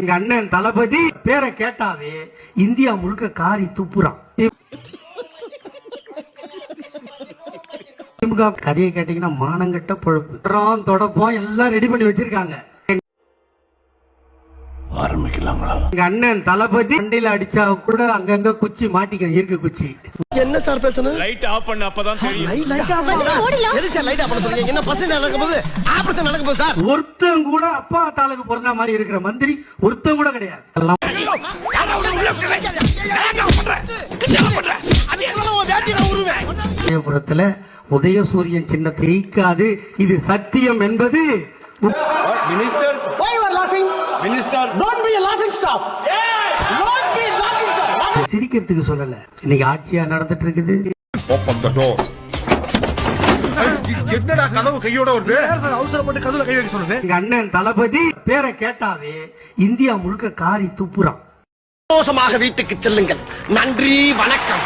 எங்க அண்ணன் தளபதி பேரை கேட்டாவே இந்தியா முழுக்க காரி துப்புறான். திமுக கதையை கேட்டீங்கன்னா மானங்கட்ட பொழப்பு. தொடப்போம் எல்லாம் ரெடி பண்ணி வச்சிருக்காங்க. ஆரம்பிக்கலாங்களா எங்க அண்ணன் தளபதி வண்டியில அடிச்சா கூட அங்கங்க குச்சி மாட்டிக்க இருக்கு குச்சி. என்ன சார் பேசணும்? லைட் ஆஃப் பண்ண அப்பதான் தெரியும். லைட் லைட் ஆஃப் எதுக்கு சார் லைட் ஆஃப் பண்ண சொல்றீங்க? என்ன பசங்க நடக்கும்போது ஆபரேஷன் நடக்கும்போது சார். ஒருத்தன் கூட அப்பா தாளுக்கு பிறந்த மாதிரி இருக்கிற மந்திரி ஒருத்தன் கூட கிடையாது. எல்லாம் விஜயபுரத்துல உதயசூரியன் சின்னத்தை ஜெயிக்காது இது சத்தியம் என்பது minister minister Don't be a laughing stock. Don't be a laughing stock. சிரிக்கிறதுக்கு சொல்லல. இன்னைக்கு ஆட்சியா நடந்துட்டு இருக்குது ஓப்பன் த டோர் என்னடா கதவு கையோட வருது? அவசரப்பட்டு கதுல கை வைக்க சொல்லுங்க. எங்க அண்ணன் தளபதி பேரை கேட்டாவே இந்தியா முழுக்க காரி துப்புறான். சந்தோஷமாக வீட்டுக்கு செல்லுங்கள். நன்றி வணக்கம்.